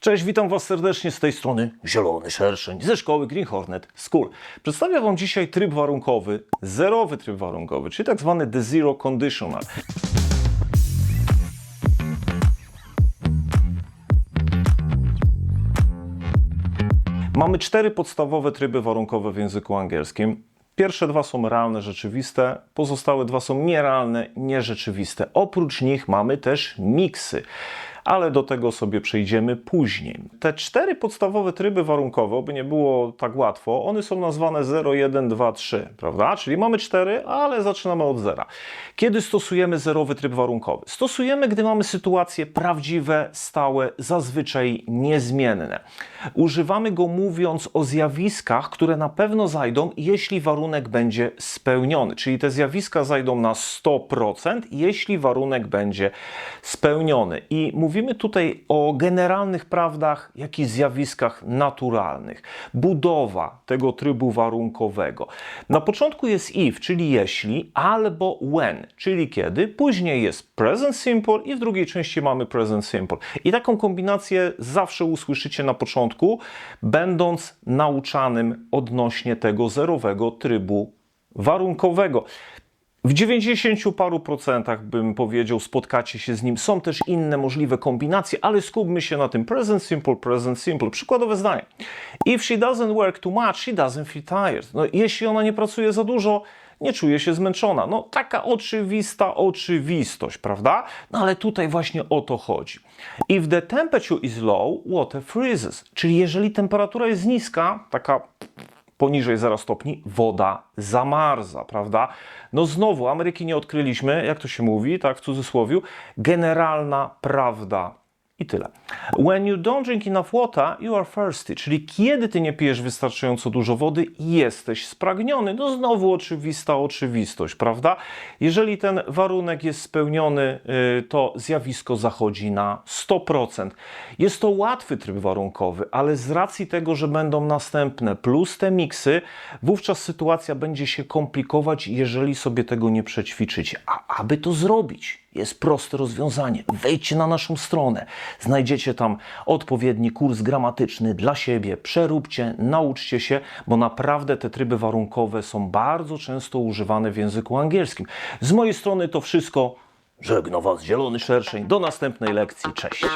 Cześć, witam Was serdecznie z tej strony Zielony Szerszeń ze szkoły Green Hornet School. Przedstawiam Wam dzisiaj tryb warunkowy, zerowy tryb warunkowy, czyli tak zwany The Zero Conditional. Mamy cztery podstawowe tryby warunkowe w języku angielskim. Pierwsze dwa są realne, rzeczywiste, pozostałe dwa są nierealne, nierzeczywiste. Oprócz nich mamy też miksy, ale do tego sobie przejdziemy później. Te cztery podstawowe tryby warunkowe, by nie było tak łatwo, one są nazwane 0, 1, 2, 3, prawda? Czyli mamy cztery, ale zaczynamy od zera. Kiedy stosujemy zerowy tryb warunkowy? Stosujemy, gdy mamy sytuacje prawdziwe, stałe, zazwyczaj niezmienne. Używamy go mówiąc o zjawiskach, które na pewno zajdą, jeśli warunek będzie spełniony. Czyli te zjawiska zajdą na 100%, jeśli warunek będzie spełniony. I mówimy tutaj o generalnych prawdach, jak i zjawiskach naturalnych. Budowa tego trybu warunkowego. Na początku jest if, czyli jeśli, albo when, czyli kiedy. Później jest present simple i w drugiej części mamy present simple. I taką kombinację zawsze usłyszycie na początku, będąc nauczanym odnośnie tego zerowego trybu warunkowego. W 90 paru procentach bym powiedział, spotkacie się z nim. Są też inne możliwe kombinacje, ale skupmy się na tym present simple, present simple. Przykładowe zdanie. If she doesn't work too much, she doesn't feel tired. No, jeśli ona nie pracuje za dużo, nie czuje się zmęczona. No taka oczywista oczywistość, prawda? No ale tutaj właśnie o to chodzi. If the temperature is low, water freezes. Czyli jeżeli temperatura jest niska, taka poniżej 0 stopni, woda zamarza, prawda? No znowu, Ameryki nie odkryliśmy, jak to się mówi, tak w cudzysłowie, generalna prawda. I tyle. When you don't drink enough water, you are thirsty. Czyli kiedy ty nie pijesz wystarczająco dużo wody, jesteś spragniony. No znowu oczywista oczywistość, prawda? Jeżeli ten warunek jest spełniony, y, to zjawisko zachodzi na 100%. Jest to łatwy tryb warunkowy, ale z racji tego, że będą następne plus te miksy, wówczas sytuacja będzie się komplikować, jeżeli sobie tego nie przećwiczycie. A aby to zrobić, jest proste rozwiązanie. Wejdźcie na naszą stronę, znajdziecie tam odpowiedni kurs gramatyczny dla siebie, przeróbcie, nauczcie się, bo naprawdę te tryby warunkowe są bardzo często używane w języku angielskim. Z mojej strony to wszystko. Żegna Was Zielony Szerszeń. Do następnej lekcji. Cześć.